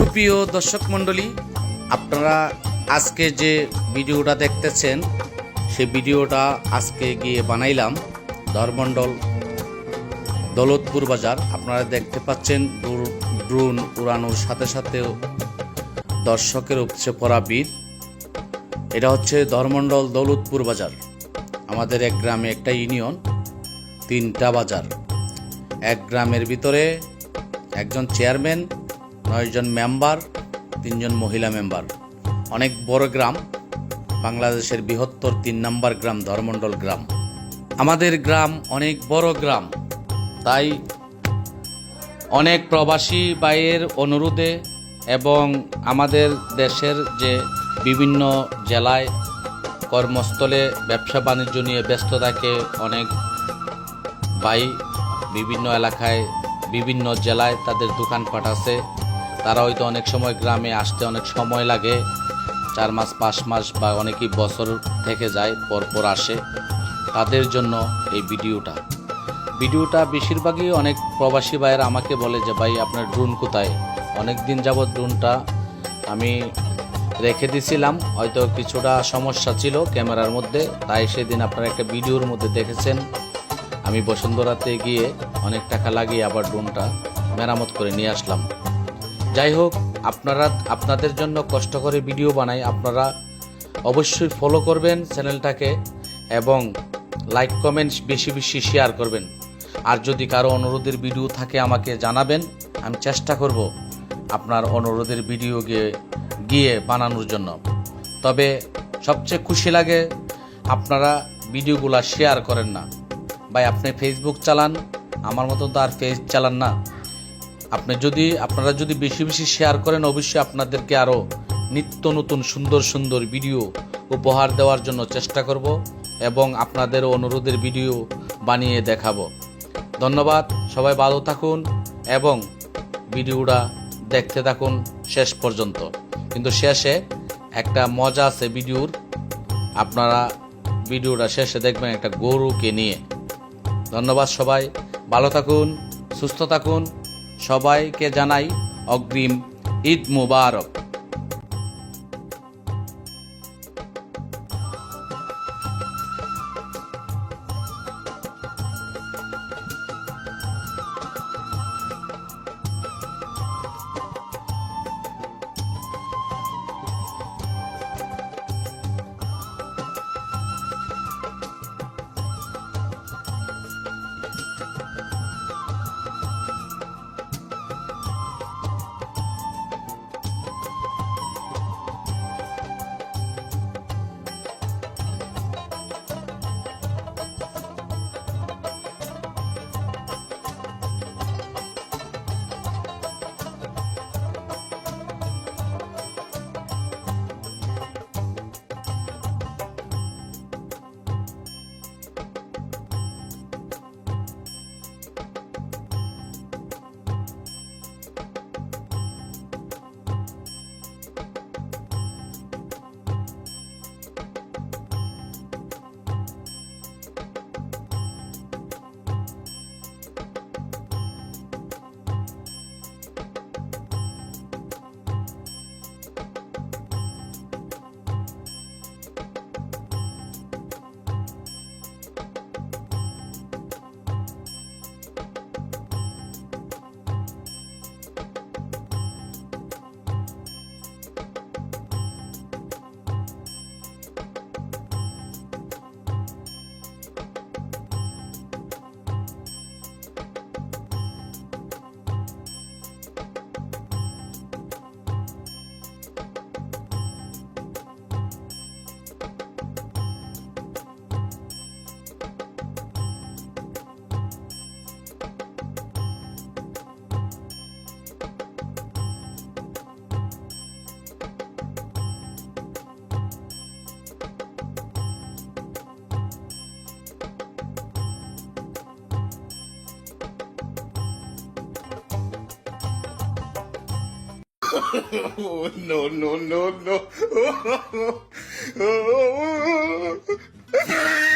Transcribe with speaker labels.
Speaker 1: সুপ্রিয় দর্শক মণ্ডলী, আপনারা আজকে যে ভিডিওটা দেখতেছেন, সে ভিডিওটা আজকে গিয়ে বানাইলাম ধর্মণ্ডল দৌলতপুর বাজার। আপনারা দেখতে পাচ্ছেন ড্রো- ড্রোন উড়ানোর সাথে সাথেও দর্শকের উপচে পড়া বীর এটা হচ্ছে ধর্মণ্ডল দৌলতপুর বাজার। আমাদের এক গ্রামে একটা ইউনিয়ন, তিনটা বাজার। এক গ্রামের ভিতরে একজন চেয়ারম্যান নয়জন মেম্বার, তিনজন মহিলা মেম্বার। অনেক বড় গ্রাম, বাংলাদেশের বৃহত্তর তিন নম্বর গ্রাম ধর্মণ্ডল গ্রাম। আমাদের গ্রাম অনেক বড় গ্রাম, তাই অনেক প্রবাসী বাইয়ের অনুরোধে এবং আমাদের দেশের যে বিভিন্ন জেলায় কর্মস্থলে ব্যবসা বাণিজ্য নিয়ে ব্যস্ত থাকে অনেক ভাই, বিভিন্ন এলাকায়, বিভিন্ন জেলায় তাদের দোকানপাট আছে। তারা হয়তো অনেক সময় গ্রামে আসতে অনেক সময় লাগে। চার মাস, পাঁচ মাস বা অনেকেই বছর থেকে যায়, পরপর আসে। তাদের জন্য এই ভিডিওটা। ভিডিওটা বেশিরভাগই অনেক প্রবাসী ভাইয়েরা আমাকে বলে যে, ভাই, আপনার ড্রোন কোথায়? অনেক দিন যাবৎ ড্রোনটা আমি রেখে দিছিলাম। হয়তো কিছুটা সমস্যা ছিল ক্যামেরার মধ্যে, তাই সেদিন আপনারা একটা ভিডিওর মধ্যে দেখেছেন। আমি বসুন্ধরাতে গিয়ে অনেক টাকা লাগিয়ে আবার ড্রোনটা মেরামত করে নিয়ে আসলাম। যাই হোক আপনারা, আপনাদের জন্য কষ্ট করে ভিডিও বানাই, আপনারা অবশ্যই ফলো করবেন চ্যানেলটাকে এবং লাইক কমেন্টস বেশি বেশি শেয়ার করবেন। আর যদি কারও অনুরোধের ভিডিও থাকে আমাকে জানাবেন, আমি চেষ্টা করব আপনার অনুরোধের ভিডিও গিয়ে গিয়ে বানানোর জন্য। তবে সবচেয়ে খুশি লাগে আপনারা ভিডিওগুলা শেয়ার করেন না। ভাই, আপনি ফেসবুক চালান, আমার মতো তো আর ফেস চালান না। আপনি যদি, আপনারা যদি বেশি বেশি শেয়ার করেন, অবশ্যই আপনাদেরকে আরও নিত্য নতুন সুন্দর সুন্দর ভিডিও উপহার দেওয়ার জন্য চেষ্টা করব এবং আপনাদের অনুরোধের ভিডিও বানিয়ে দেখাবো। ধন্যবাদ, সবাই ভালো থাকুন এবং ভিডিওটা দেখতে থাকুন শেষ পর্যন্ত। কিন্তু শেষে একটা মজা আছে ভিডিওর। আপনারা ভিডিওটা শেষে দেখবেন একটা গরুকে নিয়ে। ধন্যবাদ সবাই, ভালো থাকুন, সুস্থ থাকুন। সবাইকে জানাই অগ্রিম ঈদ মুবারক।
Speaker 2: no, no, no, no.